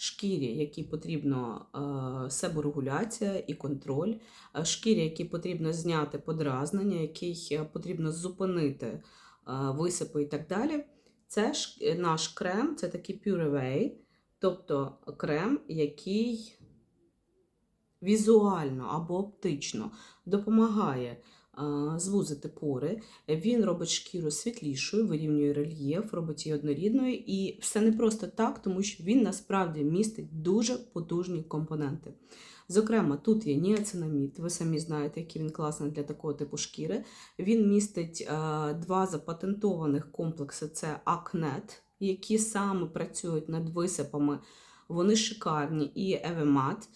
шкірі, якій потрібно е, себорегуляція і контроль, е, шкірі, якій потрібно зняти подразнення, якій е, потрібно зупинити висипи і так далі. Це ж наш крем, це такий Pure тобто крем, який візуально або оптично допомагає звузити пори. Він робить шкіру світлішою, вирівнює рельєф, робить її однорідною. І все не просто так, тому що він насправді містить дуже потужні компоненти. Зокрема, тут є ніацинамід, ви самі знаєте, який він класний для такого типу шкіри. Він містить два запатентованих комплекси: це Акнет, які саме працюють над висипами. Вони шикарні, і Евемат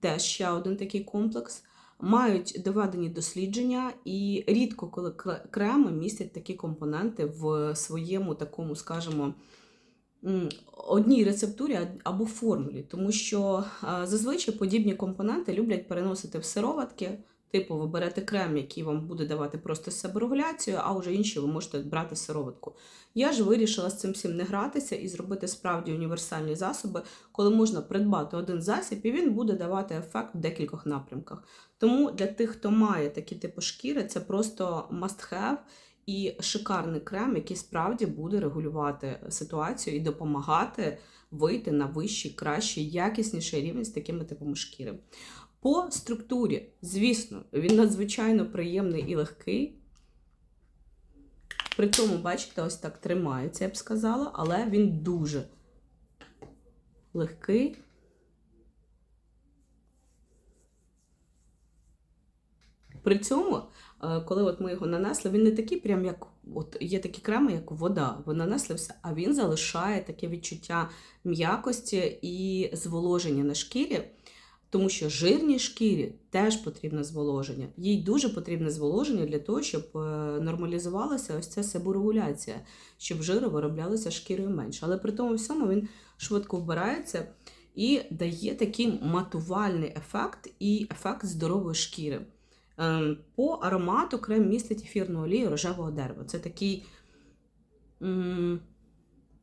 теж ще один такий комплекс. Мають доведені дослідження, і рідко коли кре- креми містять такі компоненти в своєму такому, скажімо, одній рецептурі або формулі, тому що зазвичай подібні компоненти люблять переносити в сироватки. Типу, ви берете крем, який вам буде давати просто себорегуляцію, а вже інші ви можете брати сироватку. Я ж вирішила з цим всім не гратися і зробити справді універсальні засоби, коли можна придбати один засіб, і він буде давати ефект в декількох напрямках. Тому для тих, хто має такі типи шкіри, це просто must have і шикарний крем, який справді буде регулювати ситуацію і допомагати вийти на вищий, кращий, якісніший рівень з такими типами шкіри. По структурі, звісно, він надзвичайно приємний і легкий. При цьому, бачите, ось так тримається, я б сказала, але він дуже легкий. При цьому, е, коли от ми його нанесли, він не такий, прям як от є такі креми, як вода. Ви нанесли все, а він залишає таке відчуття м'якості і зволоження на шкірі. Тому що жирній шкірі теж потрібне зволоження. Їй дуже потрібне зволоження для того, щоб е, нормалізувалася ось ця себорегуляція, щоб жиру вироблялося шкірою менше. Але при тому всьому він швидко вбирається і дає такий матувальний ефект і ефект здорової шкіри. Ем, По аромату крем містить ефірну олію рожевого дерева. Це такий,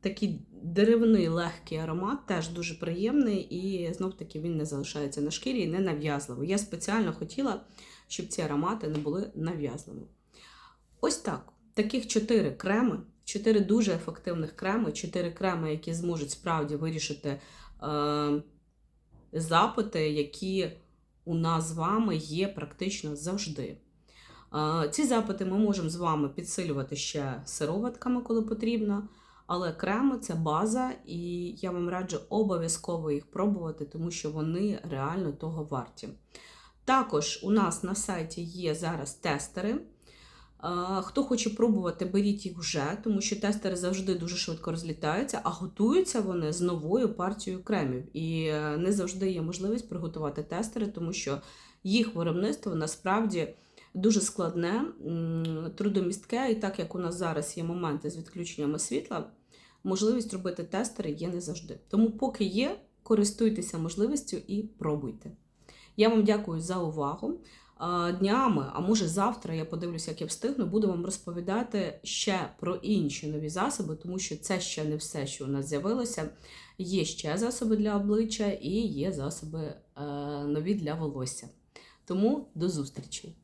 такий деревний легкий аромат, теж дуже приємний, і знов таки він не залишається на шкірі і не нав'язливий. Я спеціально хотіла, щоб ці аромати не були нав'язливими. Ось так. Таких чотири креми, чотири дуже ефективних креми, чотири креми, які зможуть справді вирішити е, запити, які у нас з вами є практично завжди. Е, Ці запити ми можемо з вами підсилювати ще сироватками, коли потрібно. Але креми це база, і я вам раджу обов'язково їх пробувати, тому що вони реально того варті. Також у нас на сайті є зараз тестери. Е, Хто хоче пробувати, беріть їх вже, тому що тестери завжди дуже швидко розлітаються, а готуються вони з новою партією кремів. І е, не завжди є можливість приготувати тестери, тому що їх виробництво насправді дуже складне, трудомістке, і так як у нас зараз є моменти з відключеннями світла, можливість робити тестери є не завжди. Тому, поки є, користуйтеся можливістю і пробуйте. Я вам дякую за увагу. Днями, а може завтра, я подивлюся, як я встигну, буду вам розповідати ще про інші нові засоби, тому що це ще не все, що у нас з'явилося. Є ще засоби для обличчя і є засоби е, нові для волосся. Тому до зустрічі!